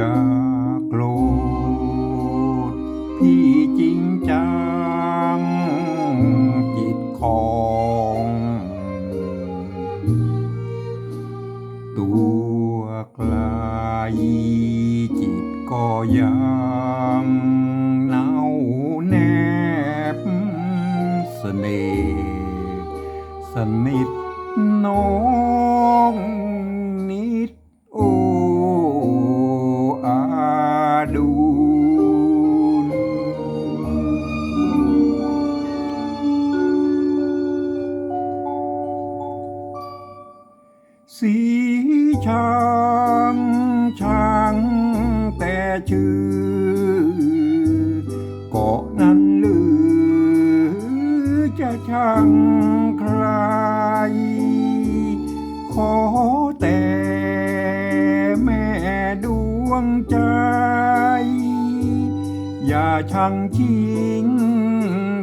อย่าโกรธพี่จริงจัง จิตของตัวไกลจิตก็ยังหนาวแนบเสน่ห์สนิทน้อง สีช้างช้างแต่ชื่อเกาะนั้นหรือจะช่างใคร ขอแต่แม่ดวงใจ อย่าชังชิง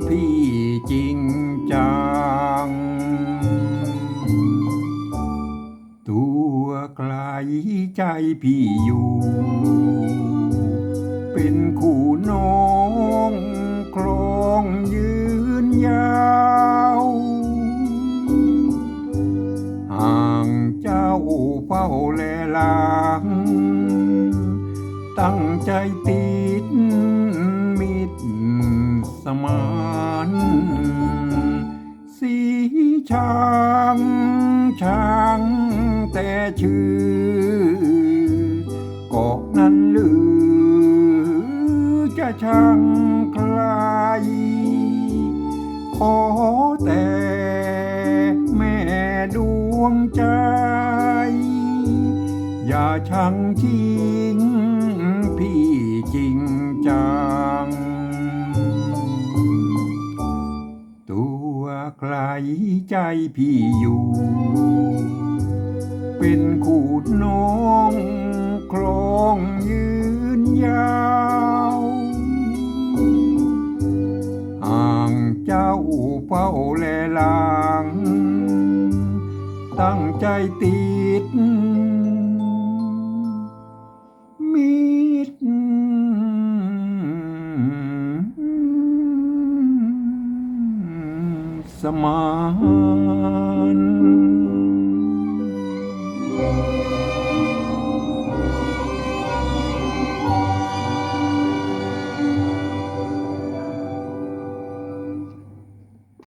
พี่จริงจัง ใจพี่อยู่ เป็นคู่น้องครองยืนยาว ห่างเจ้าเฝ้าแลหลังตั้งใจติดมิตรสมานสีช้างช้าง แต่ชื่อเกาะนั้นหรือจะช่างใครขอแต่แม่ดวงใจ อย่าชังชิงพี่จริงจัง ตัวไกลใจพี่อยู่ เป็นคู่น้องครองยืนยาวห่างเจ้าเฝ้าแลหลังตั้งใจติดมิตรสมาน